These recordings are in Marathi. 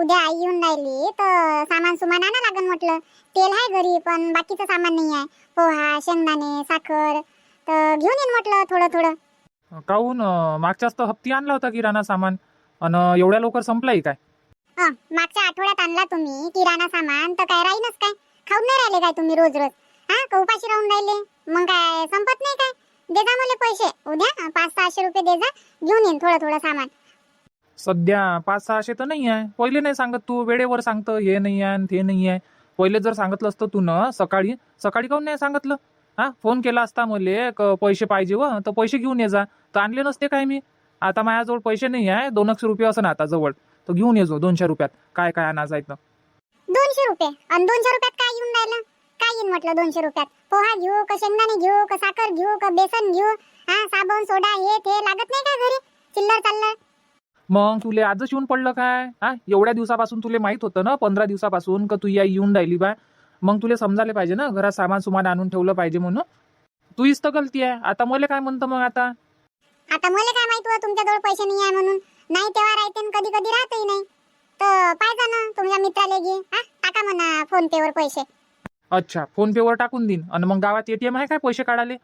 उद्या आई येऊन राहिली तर सामान सुमान आणा लागन म्हटलं. तेल आहे घरी पण बाकीचं सामान नाही आहे. पोहा शेंगदाणे साखर तर घेऊन येईन म्हटलं थोडं थोडं. काहून मागच्याच तर हप्ती आणला होता किराणा सामान? आणि एवढ्या लवकर संपलाही काय? हं, मागच्या आठवड्यात आणला तुम्ही किराणा सामान तर काय राहीनच काय? खाऊन नाही राहिले काय तुम्ही रोज रोज? हा का उपाशी राहून राहिले? मग काय संपत नाही काय? दे जा मला पैसे. उद्या पाच सहाशे रुपये दे जा घेऊन येईन थोडं थोडं सामान. सध्या पाच सहाशे तर नाही आहे पहिले नाही सांगत तू वेळेवर सांगतं हे नाही आहे आणि ते नाही आहे पहिले जर सांगितलं असतं तू न सकाळी सकाळी काहून नाही सांगितलं? हा फोन केला असता मले क पैसे पाहिजे व तर पैसे घेऊन ये जा. तर आणले नसते काय मी? आता माझ्याजवळ पैसे नाही आहे दोनशे रुपये असं ना आता जवळ. तर घेऊन ये जो दोनशे रुपयात. काय काय आणायचं आहे दोनशे रुपये? आणि दोनशे रुपयात काय येऊन राहिलं? काय येईन म्हटलं दोनशे रुपयात? पोहा घेऊ का शेंगदाणे घेऊ का साखर घेऊ का बेसन घेऊ. हा साबण सोडा हे ते लागत नाही का घरी? चिल्लर चाललं. मग तुले आजच येऊन पडलं काय? हा? एवढ्या दिवसापासून तुले माहीत होतं ना पंधरा दिवसापासून का तू या येऊन राहिली बा? मग तुले समजायला पाहिजे ना घरात सामान सुमान आणून ठेवलं पाहिजे म्हणून. तू इस्त गलती आहे. आता मला काय म्हणतं मग आता? आता मला काय माहीत हो तुमच्याजवळ पैसे नाही आहे म्हणून. नाही तेव्हा राहते आणि कधी कधी राहतही नाही. तर पाहिजे ना तुमच्या मित्राला घे. हा? टाका म्हणा फोन पे वर पैसे. अच्छा फोन पे वर टाकून देईन. आणि मग गावात एटीएम आहे काय पैसे काढाले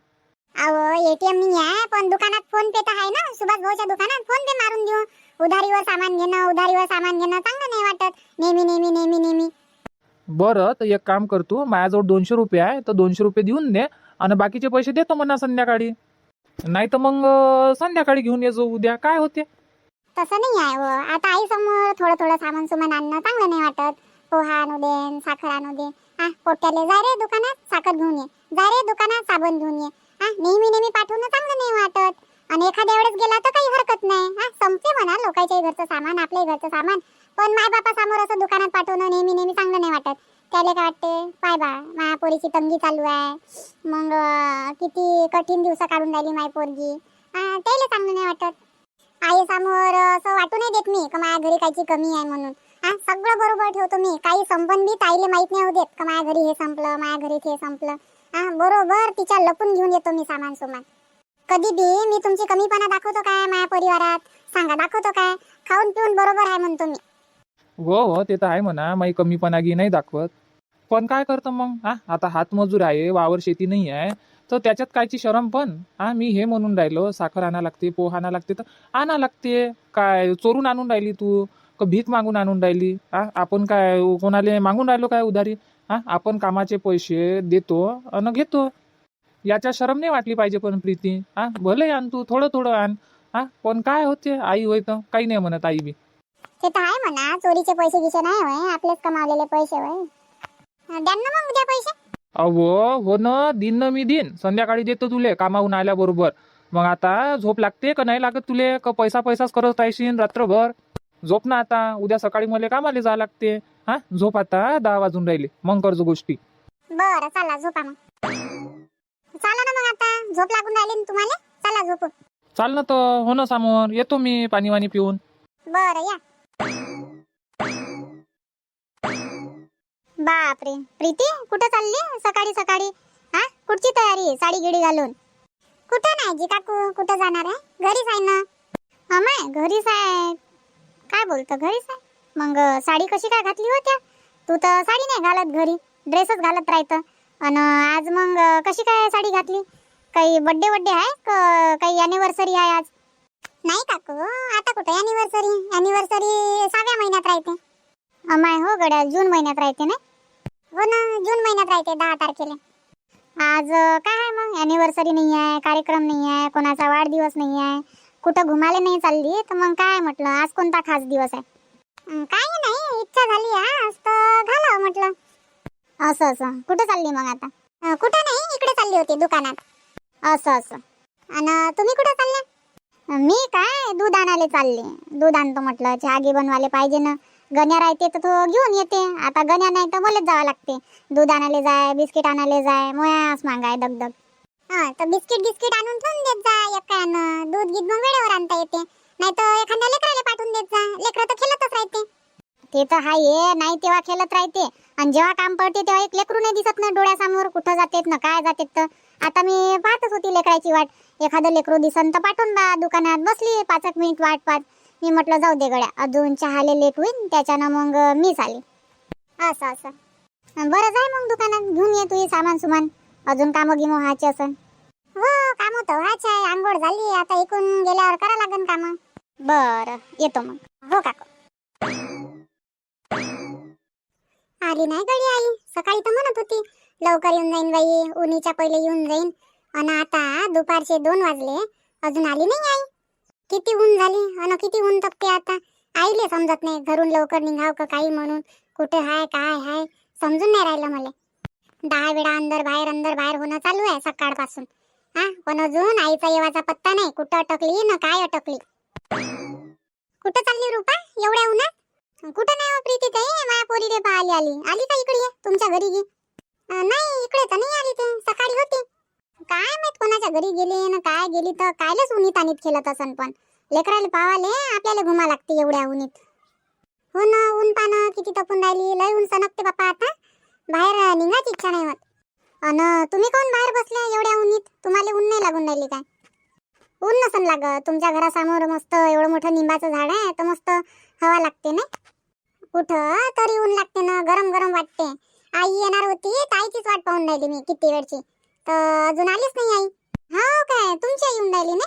अहो एटीएम नाही आहे पण दुकानात फोन पे तर आहे ना. सुभाष भाऊच्या दुकानात फोन पे मारून देऊ. उधारीवर सामान घेणं उधारीवर सामान घेणं चांगलं नाही वाटत. नेहमी नेहमी नेहमी नेहमी. बरं तर एक काम करतो माझ्याजवळ दोनशे रुपये आहे तर दोनशे रुपये देऊन दे आणि बाकीचे पैसे देतो म्हणा संध्याकाळी. नाही तर मग अं, संध्याकाळी घेऊन ये जो उद्या. काय होते? तसं नाही आहे व आता आई समोर थोडं थोडं सामान सुमान आणणं चांगलं नाही वाटत. पोहा आणू दे साखर आणू दे. हा पोट्याले जाय रे दुकानात साखर घेऊन ये. जाय रे दुकानात साबण घेऊन ये. हा नेहमी नेहमी पाठवणं चांगलं नाही वाटत. आणि एखाद्या वेळेस गेला तर काही हरकत नाही. हा संपते म्हणा लोकांच्याही घरचं सामान आपल्याही घरचं सामान. पण माय बापा समोर असं दुकानात पाठवणं नेहमी नेहमी चांगलं नाही वाटत. त्याला काय वाटते? पाय बा माया पोरीची तंगी चालू आहे. मग किती कठीण दिवस काढून राहिली माय पोरगी. हा त्याला चांगलं नाही वाटत. आई समोर असं वाटू नाही देत मी का माझ्या घरी काहीची कमी आहे म्हणून. हा सगळं बरोबर ठेवतो मी. काही संबंधित आईले माहीत माहीत नाही होऊ देत का माझ्या घरी हे संपलं माझ्या घरी ते संपलं. हा बरोबर तिच्या लपून घेऊन येतो मी सामान सुमान कधी बी मी तुमची कमीपणा दाखवतो काय माझ्या परिवारात? सांगा दाखवतो काय? खाऊन पिऊन बरोबर आहे म्हणतो मी हो हो ते तर आहे म्हणा. माही कमीपणागी नाही दाखवत. पण काय करतो मग? हा आता हातमजूर आहे वावर शेती नाही आहे. तर त्याच्यात कायची शरम पण? हा मी हे म्हणून राहिलो साखर आणा लागते पोहा आणा लागते तर आणा लागते. काय चोरून आणून राहिली तू? का भीक मागून आणून राहिली? हा आपण काय कोणाला मागून राहिलो काय उधारी? हा आपण कामाचे पैसे देतो आणि घेतो. याच्या शरम नाही वाटली पाहिजे पण प्रीती. हा भले आण तू थोडं थोडं आण. हा पण काय होते? आई होय तर काही नाही म्हणत आई बी. ते तर आहे म्हणा चोरीचे पैसे गिसे नाही होय आपलेच कमावलेले पैसे होय. द्या ना मग उद्या पैसे. अहो हो ना दिन ना मी दिन. संध्याकाळी देतो तुले कामाहून आल्याबरोबर. मग आता झोप लागते का नाही लागत तुले? का पैसा पैसाच करत राहशील रात्रभर? झोप ना आता उद्या सकाळी मला कामाला जावं लागते. हा झोप आता दहा वाजून राहिले. मग करजो गोष्टी. बरं चला झोपा मग. झोप लागून राहिली ना तुम्हाला? चला झोपू चाल ना तर हो ना समोर. येतो मी पाणी वाणी पिऊन. बरं या. बापरे. प्रीती कुठं चालली? सकाळी सकाळी. हा? कुठची तयारी साडी गिडी घालून? कुठं नाही जी काकू? कुठं जाणार आहे? घरीच आहे ना? अमाय घरीच आहे. काय बोलतो? घरीच आहे? मग साडी कशी काय घातली होत्या तू तर साडी नाही घालत घरी. ड्रेसच घालत राहतं. आणि आज मग कशी काय साडी घातली? काही बड्डे बड्डे आहे? का काही अॅनिव्हर्सरी आहे आज? नाही काकू आता कुठे अॅनिव्हर्सरी अॅनिव्हर्सरी सहाव्या महिन्यात राहते. अमाय हो गड्या जून महिन्यात राहते ना? हो ना जून महिन्यात राहते दहा तारखेला. आज काय आहे मग? अॅनिव्हर्सरी नाही आहे कार्यक्रम नाही आहे कोणाचा वाढदिवस नाही आहे. कुठं घुमाले नाही चालली? तर मग काय म्हटलं? आज कोणता खास दिवस आहे? काही नाही इच्छा झाली आज तर घालावं म्हटलं. असं असं. कुठं चालली मग आता? कुठं नाही इकडे चालली होती दुकानात. असं असं. आणि तुम्ही कुठं चालले? मी काय दूध आणायला चालले. दूध आणतो म्हटलं चहा गी बनवायला पाहिजे ना. गण्या राहते तर तो घेऊन येते. आता गण्या नाही तर मलाच जावं लागते. दूध आणायला जाय बिस्किट आणायला जाय मोयास मागाय दगदग. हा तर बिस्किट बिस्किट आणून ठेवून देत जा एकानं. दूध गीत मग वेळेवर आणता येते. नाही तर एखाद्या लेकराला पाठवून देत जा. लेकरं तर खेळतच राहते. ते तर हाय नाही तेव्हा खेळत राहते. आणि जेव्हा काम पडते तेव्हा एक लेकरू नाही दिसत ना. डोळ्यासमोर कुठं जातेत ना काय जातेत तर. आता मी पाहतच होती लेकराची वाट. एखादं लेकरू दिसन तर पाठवून बा दुकानात बसली पाच एक मिनिट वाट पाहत. मी म्हटलं जाऊ दे गड्या अजून चहाले लेट होईल त्याच्यानं मग मीच आली. असं असं. बरं जाय मग दुकानात घेऊन ये तुझी सामान सुमान. अजून कामं गिमो व्हायचे असं हो काम तर व्हायचे आहे आंघोळ झाली आता इकून गेल्यावर करा लागन कामं. बरं येतो मग. हो काकू. आली नाही गडी आई. सकाळी तर म्हणत होती लवकर येऊन जाईन बाई उन्हीच्या पहिले येऊन जाईन. अन आता दुपारचे दोन वाजले अजून आली नाही आई. किती ऊन झाली अन किती ऊन तपते आता. आईले समजत नाही घरून लवकर निघाव का काही म्हणून. कुठे हाय काय हाय समजून नाही राहिलं मला. दहा वेळा अंदर बाहेर अंदर बाहेर होणं चालू आहे सकाळपासून. हा पण अजून आईचा येवाचा पत्ता नाही. कुठं अटकली ना काय अटकली. कुठं चालली रुपा? एवढ्या उन्हात? कुठं नाही हो प्रीती ताई? माझ्या पोरीले पाहायला आली. आली का इकडे? ये, तुमच्या घरी गे नाही इकडे तर नाही आली ते. सकाळी होती. काय माहीत कोणाच्या घरी गेली ना काय गेली तर कायलेच उन्हीत आणीत खेळत असन पण. लेकराला पावाले आपल्याला घुमा लागते एवढ्या उन्हीत हो ना ऊन पानं किती तपून राहिली. लय ऊन सनकते बापा आता. बाहेर निघायची इच्छा नाही होत. अन तुम्ही कोण बाहेर बसले एवढ्या उन्हीत तुम्हाला ऊन नाही लागून राहिली काय? ऊन नसन लागत. तुमच्या घरासमोर मस्त एवढं मोठं निंबाचं झाड आहे तर मस्त हवा लागते ना कुठं? तरी ऊन लागते ना गरम गरम वाटते. आई येणार होती ताईचीच वाट पाहून राहिली मी किती वेळची. तर अजून आलीच नाही आई. हो काय? तुमची येऊन राहिली ना?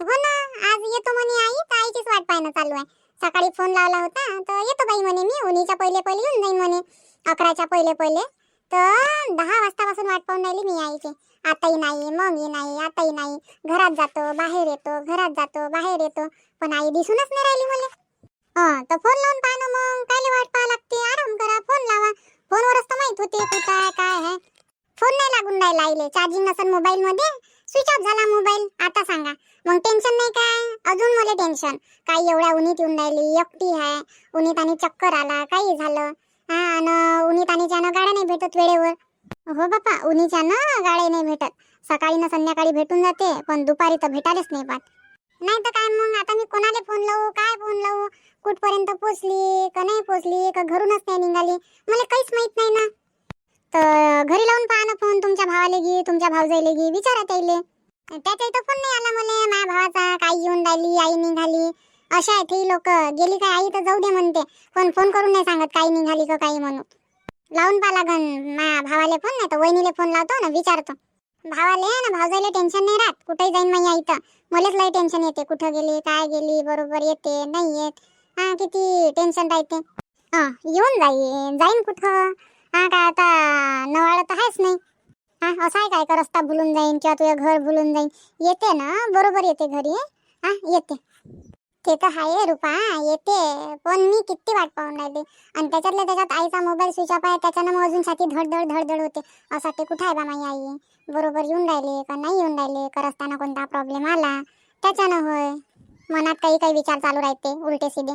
हो ना आज येतो म्हणे आई ताईचीच वाट पाहणं चालू आहे. सकाळी फोन लावला होता तर येतो बाई म्हणे मी. उन्हीच्या पहिले पहिले येऊन जाईन म्हणे. अकराच्या पहिले पहिले. तर दहा वाजतापासून वाट पाहून राहिली मी आईची. आताही नाही मम्मी नाही आताही नाही. घरात जातो बाहेर येतो घरात जातो बाहेर येतो. पण आई दिसूनच नाही राहिली मला हा तर फोन लावून पहा ना मग. कायले वाट पाहा लागते? आराम करा. फोन लावा. फोनवरच तर माहीत होते कुठं आहे काय आहे. फोन नाही लागून राहिला आईले चार्जिंग नसेल मोबाईल मध्ये. स्विच ऑफ झाला मोबाईल आता सांगा. मग टेन्शन नाही काय? अजून मला टेन्शन काही एवढ्या उन्हीत येऊन राहिली. एकटी आहे. उन्हीत आणि चक्कर आला. काही झालं. हा आणि उन्हीत आणि ज्यानं गाड्या नाही भेटत वेळेवर. हो बापा उन्हीच्यानं गाड्या नाही भेटत. सकाळी ना संध्याकाळी भेटून जाते. पण दुपारी तर भेटायलाच नाही पाहत. नाही तर काय मग? आता मी कोणाला फोन लावू? काय फोन लावू? कुठपर्यंत पोचली का नाही पोचली का घरूनच नाही निघाली? मला काहीच माहीत नाही ना. तर घरी लावून पहा ना फोन तुमच्या भावाले गी तुमच्या भावजाईले गी विचारा त्याले त्याच्या इथं फोन नाही आला मला माझ्या भावाचा काय येऊन राहिली आई निघाली. अशा आहेत ही लोक. गेली काय आई तर जाऊ दे म्हणते. पण फोन करून नाही सांगत काही निघाली का काही म्हणून. लावून पहा लागन. माझ्या भावाले फोन नाही तर वहिनीला फोन लावतो ना विचारतो. भावाले ना भावजाईला टेन्शन नाही राहत. कुठेही जाईन माझी आई तर मलाच लय टेन्शन येते. कुठं गेली काय गेली बरोबर येते नाही येत. हा किती टेन्शन राहते. हा येऊन जाईन. जाईन कुठं? हा काय आता नवाळं तर आहेच नाही. हा असं आहे काय का रस्ता भुलून जाईन किंवा तुझं घर भुलून जाईन? येते ना? बरोबर येते घरी. हा येते. ते तर आहे रुपा येते. पण मी किती वाट पाहून राहिले. आणि त्याच्यातल्या त्याच्यात आईचा मोबाईल स्विच ऑफ आहे. त्याच्यानं मग अजून छाती धडधड धडधड होते. असं वाटते कुठं आहे बा माझी आई? बरोबर येऊन राहिले का नाही येऊन राहिले? का रस्त्यानं कोणता प्रॉब्लेम आला? त्याच्यानं होय. मनात काही काही विचार चालू राहते उलटे सिधे.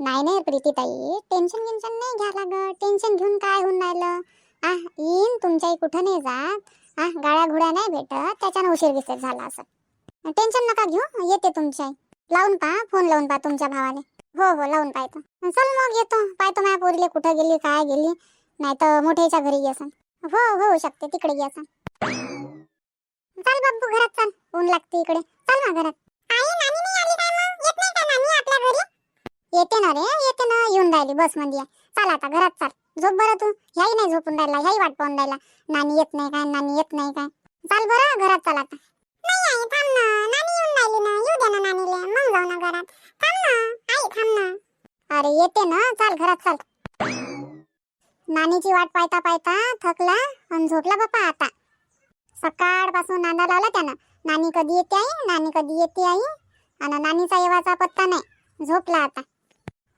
नाही नाही प्रीतीताई टेन्शन गिन्शन नाही घ्या लागत. टेन्शन घेऊन काय होऊन राहिलं? आ येईन तुमच्याही कुठं नाही जात. आ गाड्या घोड्या नाही भेटत. त्याच्यानं उशीर विसर झाला असं टेन्शन नका घेऊ येते तुमच्या लावून पहा फोन लावून पहा तुमच्या भावाने हो हो लावून पाहतो. चल मग येतो. पाहतो माझ्या पोरीले कुठं गेली काय गेली. नाही तर मोठ्याच्या घरी गेसन. हो, हो होऊ शकते. तिकडे गेसन. चल बाबू घरात चल. ऊन लागते इकडे. चल ना घरात. आई नानी नाही आली काय मग? येत नाही का नानी आपल्या घरी? येते ना रे येते ना. येऊन राहिली बसमध्ये चल आता घरात चल. झोप बरं तू. ह्याही नाही झोपून राहिला ह्याही वाट पाहून राहिला. नानी येत नाही काय नानी येत नाही काय. चाल बरं घरात चल आता. नाही आई थांब ना. नानी येऊन राहिली ना. येऊ दे ना नानीले. मग जाऊ ना घरात. थांब ना. आई थांब ना. अरे येते ना. चाल घरात चाल. नानीची वाट पाहता पाहता थकला आणि झोपला बापा आता. सकाळपासून नांदा लावला त्यानं. नानी कधी येते आई? नानी कधी येते आई? आणि नानीचा येवाचा पत्ता नाही. झोपला आता.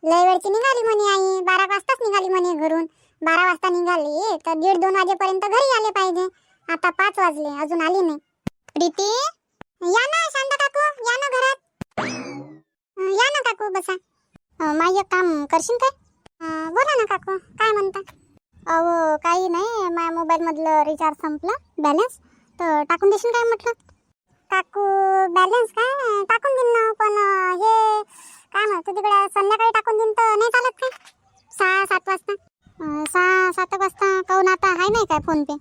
लय वेळची निघाली म्हणे आई. बारा वाजताच निघाली म्हणे घरून. बारा वाजता निघाली. तर दीड दोन वाजेपर्यंत घरी आले पाहिजे. आता पाच वाजले. अजून आली नाही. प्रीती? या ना शांत काकू. या ना घरात. या ना काकू बसा. अं, माझं काम करशील काय? बोला ना काकू. काय म्हणता? अहो काही नाही. माझ्या मोबाईल मधलं रिचार्ज संपला. बॅलन्स तर टाकून देशील काय म्हटलं? काकू बॅलन्स काय? टाकून देईन ना पण हे काय म्हणतो तिकडे संध्याकाळी टाकून देईन तर नाही चालत काय? सहा सात वाजता. सहा सात वाजता काहून आता आहे नाही काय फोन पे?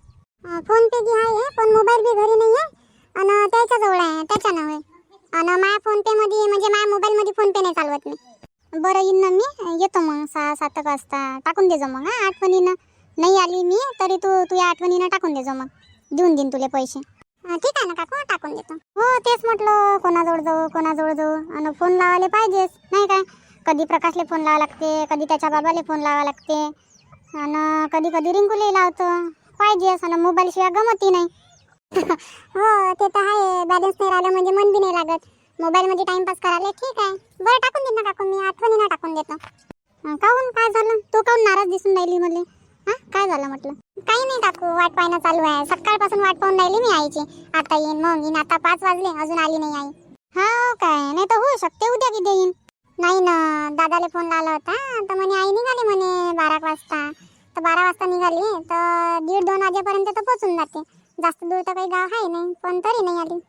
फोन पे बी आहे पण मोबाईल बी घरी नाही आहे आणि त्याच्याजवळ आहे त्याच्यानं होय आणि माझ्या फोन पे मध्ये म्हणजे माझ्या मोबाईल मध्ये फोन पे नाही चालवत येतो मग सहा सात वाजता. टाकून देजो मग हा आठवणीनं. नाही आली मी तरी तू तुझ्या आठवणीनं टाकून देजो मग. देऊन देईन तुला पैसे. हा, ठीक आहे ना काकू टाकून देतो. हो तेच म्हटलं कोणाजवळ जाऊ कोणाजवळ जाऊ. आणि फोन लावायला पाहिजेच नाही काय? कधी प्रकाशले फोन लावा लागते कधी त्याच्या बाबाले फोन लावा लागते. आणि कधी कधी रिंकूले लावतो. पाहिजेच आणि मोबाईल शिवाय गमतही नाही. हो ते तर आहे बॅलन्स नाही राहिलं म्हणजे मन बी नाही लागत. मोबाईल मध्ये टाइमपास करायला ठीक आहे. बरं टाकून देत ना काकू मी आठवणीनं टाकून देतो. काहून काय झालं? तू काहून नाराज दिसून राहिली मला? हा काय झालं म्हटलं? काही नाही काकू वाट पाहणं चालू आहे. सकाळपासून वाट पाहून राहिली मी आईची. आता येईन मग येईन. आता पाच वाजले अजून आली नाही आई. हा हो काय? नाही तर होऊ शकते उद्या किती येईन नाही ना दादाला फोन लावला होता. तर म्हणे आई निघाली म्हणे बारा वाजता. तर बारा वाजता निघाली. तर दीड दोन वाजेपर्यंत तर पोचून जाते. जास्त दूर तर काही गाव आहे नाही पण तरी नाही आली.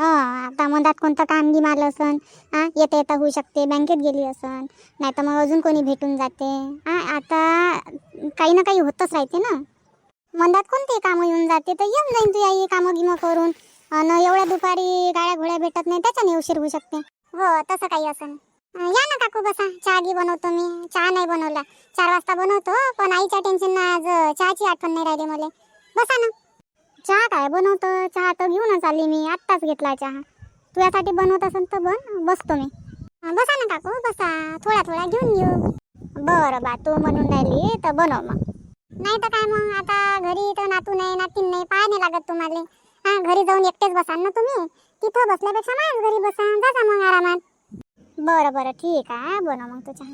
हा आता मधात कोणतं काम गिम आलं असन? हा येता येता होऊ शकते बँकेत गेली असन. नाही तर मग अजून कोणी भेटून जाते. हां आता काही ना काही होतच राहते ना. मंदात कोणते कामं येऊन जाते? तर येऊन जाईन तू आई कामं गिमं करून. आणि एवढ्या दुपारी गाड्या घोड्या भेटत नाही त्याच्याने उशीर होऊ शकते. हो तसं काही असं या ना काकू बसा. चहा गी बनवतो मी. चहा नाही बनवला. चार वाजता बनवतो पण आईच्या टेन्शन आज चहाची आठवण नाही राहिली मला. बसा ना. चहा काय बनवतो? चहा तर घेऊनच आली मी. आत्ताच घेतला चहा. तुझ्यासाठी बनवत असेल तर बन. बसतो मी. बसा ना काकू. बसा. थोडा थोडा घेऊन घेऊ बरं बा तू म्हणून राहिली तर बनव मग. नाही तर काय मग? आता घरी तर नातू नाही नातीन नाही पाय नाही लागत तुम्हाला. हा घरी जाऊन एकटेच बसाल ना तुम्ही? तिथं बसल्यापेक्षा माझ्याच घरी बसा. जा मग आरामात. बरं बरं ठीक आहे. बनव मग तू चहा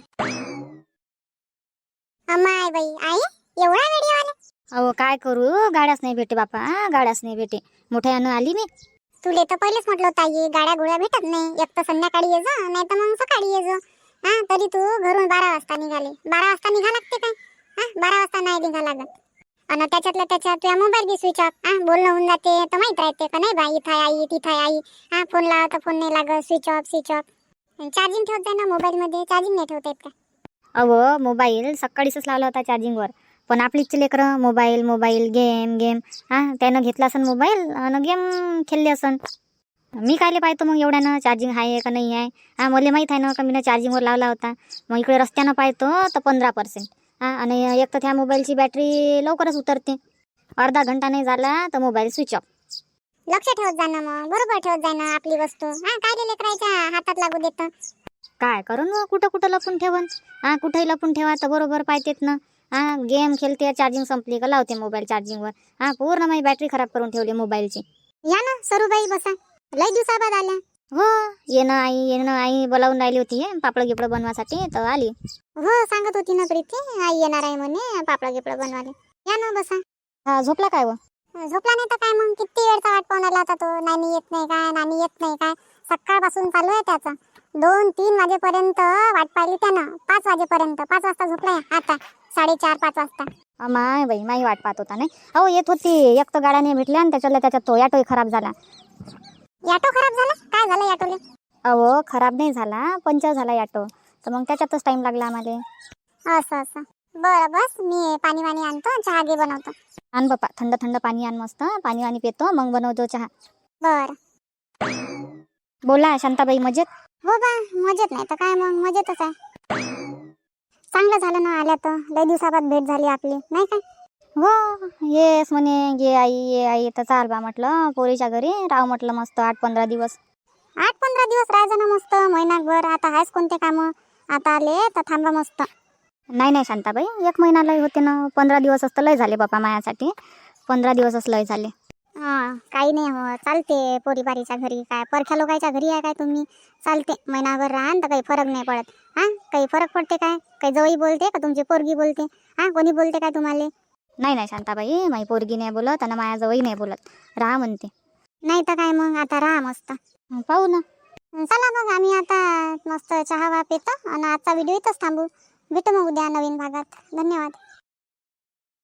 अम्माय बाई आई एवढा वेळ आले? अहो काय करू? गाड्याच नाही भेटे बापा. गाड्याच नाही भेटे मोठ्या यानं आली मी. तुले तर पहिलेच म्हटलं होतं आई गाड्या घोड्या भेटत नाही. एक तर संध्याकाळी ये जा नाही तर मग सकाळी ये जा. हा तरी तू घरून बारा वाजता निघाले. बारा वाजता निघा लागते काय? हा बारा वाजता नाही निघा लागत. आणि त्याच्यातल्या त्याच्यात तुझ्या मोबाईल बी स्विच ऑफ हा बोलणं होऊन जाते. तर माहीत राहते का? नाही बाई इथं आहे आई तिथं आहे आई. हा फोन लावा तर फोन नाही लागत. Switch off switch off charging ठेवते ना मोबाईलमध्ये चार्जिंग नाही ठेवता येत का? अहो मोबाईल सकाळीच लावला होता चार्जिंगवर पण आपलीच लेकरं मोबाईल मोबाईल गेम गेम हा त्यानं घेतला असन मोबाईल आणि गेम खेळले असन. मी कायले पाहतो मग एवढ्यानं? चार्जिंग आहे का नाही आहे हा मला माहीत आहे ना का मी चार्जिंगवर लावला होता. मग इकडे रस्त्यानं पाहतो तर पंधरा पर्सेंट हा आणि एक तर त्या मोबाईलची बॅटरी लवकरच उतरते. अर्धा घंटा नाही झाला तर मोबाईल स्विच ऑफ लक्ष ठेवत जा ना मग. बरोबर ठेवत जाय ना आपली वस्तू. हा काय लेकरायच्या हातात लागू देतं? काय करून मग? कुठं कुठं लपून ठेवन? हा कुठंही लपून ठेवा तर बरोबर पाहतेत ना. हा गेम खेळते चार्जिंग संपली का लावते मोबाईल चार्जिंगवर हा पूर्ण माझी बॅटरी खराब करून ठेवली मोबाईलची. या ना सरूबाई बसा. लय दिवसाबाद आल्या. हो येणं आई येणं आई बोलावून राहिली होती पापड गिपड बनवासाठी तर आली. हो सांगत होती ना प्रीती आई येणार आहे म्हणे पापड गिपड बनवाले या ना बसा. हा झोपला काय व? झोपला नाही तर काय मग? किती वेळचा वाट पाहून आला होता तो? नानी येत नाही काय नानी येत नाही काय? सकाळपासून चालू आहे त्याचा. दोन तीन वाजेपर्यंत वाट पाहिली त्यानं. पाच वाजेपर्यंत. पाच वाजता झोपलाय आता. साडेचार पाच वाजता. माय बाई माई वाट पाहत होता नाही. अहो येत होती. एक तर गाड्या नाही भेटल्या आणि त्याच्यातल्या त्याच्यात तो ऑटोही खराब झाला ऑटो खराब झाला? काय झालं ऑटोले अहो खराब नाही झाला. पंचर झाला ऑटो तर मग त्याच्यातच टाइम लागला आम्हाला. असं असं. बरं बस. मी पाणी वाणी आणतो चहा घे बनवतो. आण बापा. थंड थंड पाणी आण मस्त. पाणी वाणी पितो मग बनवतो चहा. बरं. बोला शांताबाई मजेत? हो बा मजेत. नाही तर काय मग? मजेतच आहे. चांगलं झालं ना आल्या तर. लय दिवसाबाद भेट झाली आपली. नाही काय हो येस म्हणे ये आई ये आई तर चाल बा म्हटलं पोरीच्या घरी. राव म्हटलं मस्त आठ पंधरा दिवस. आठ पंधरा दिवस राहायचं ना मस्त महिनाभर. आता आहेच कोणते कामं? आता आले तर थांबा मस्त. नाही नाही शांताबाई एक महिना लय होते ना. पंधरा दिवस असतं लय झाले बापा मायासाठी. पंधरा दिवसच लय झाले. हा काही नाही हो चालते. पोरीपारीच्या घरी काय परख्या लोकांच्या घरी आहे काय तुम्ही? चालते महिनाभर राहा तर काही फरक नाही पडत. हा काही फरक पडते काय? काही जवळ बोलते का तुमची पोरगी बोलते? हा कोणी बोलते काय तुम्हाला? नाही नाही शांताबाई माझी पोरगी नाही बोलत आणि माझ्याजवळही नाही बोलत. राहा म्हणते. नाही तर काय मग? आता राहा मस्त. पाहू ना. चला मग आम्ही आता मस्त चहा वा पितो आणि आजचा व्हिडिओ इथंच थांबू. भेटू मग उद्या नवीन भागात. धन्यवाद.